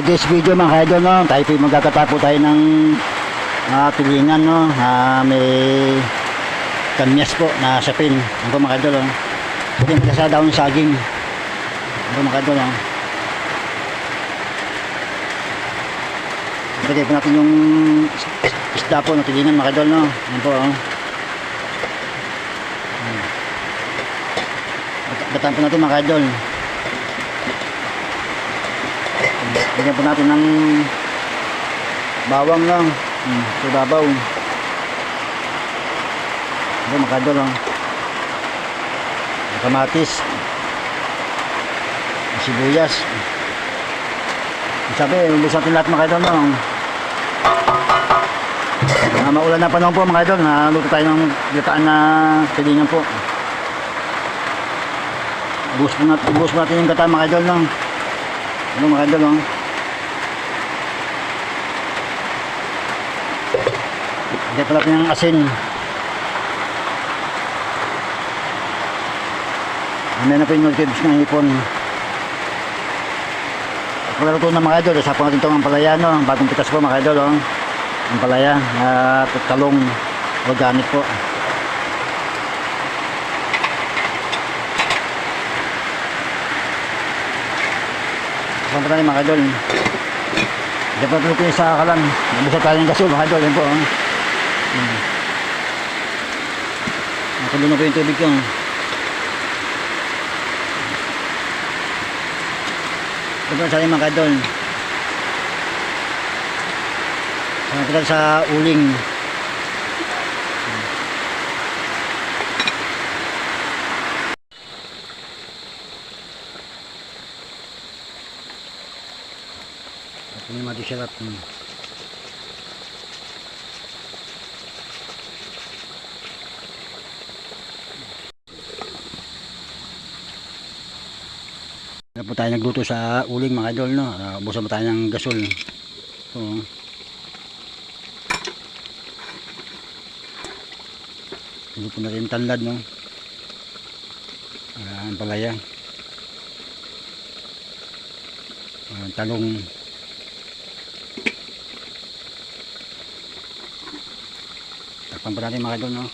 today's video mga idol no, tayo po magkakatapo tayo ng uh, tulingan no, Ah, may kanyas po na sapin. Po mga idol no. Pwede mo sa daon saging. Po mga idol no. Lagay po natin yung is- is- isda po na tulingan mga idol no. Ano po oh. Gat- Gatan po natin mga idol. Lagyan po natin ng bawang lang. Hmm, sa babaw. Ito, makado lang. Kamatis. Sibuyas. Sabi, ubus natin lahat mga idol. No? Uh, maulan na panahon po mga idol. Naluto tayo ng gataan na pilingan po. Ubus po natin, ubus po natin yung gataan mga idol. No? Ano mga idol. No? Lagyan pa natin ng asin. Mamaya na po yung cubes ng hipon. Pagkaluto na mga idol, sapo natin itong ampalaya, no? Bagong pitas po mga idol, oh. Ampalaya, at talong organic po. Saan pa tayo mga idol? Diyan pa yung sa kalan. Nabisa tayo ng gasol, mga idol. Yan po. Oh. Hmm. Nakulo na po yung tubig ko. Ito po sa mga idol. Sana kita sa uling. Yung mati sarap. Hmm. Na po tayo nagluto sa uling mga idol no. Uh, ubusan mo tayo ng gasol. Oh. Luto na rin tanlad no. Uh, ang palaya. Ah, talong. Takpan pa mga idol no.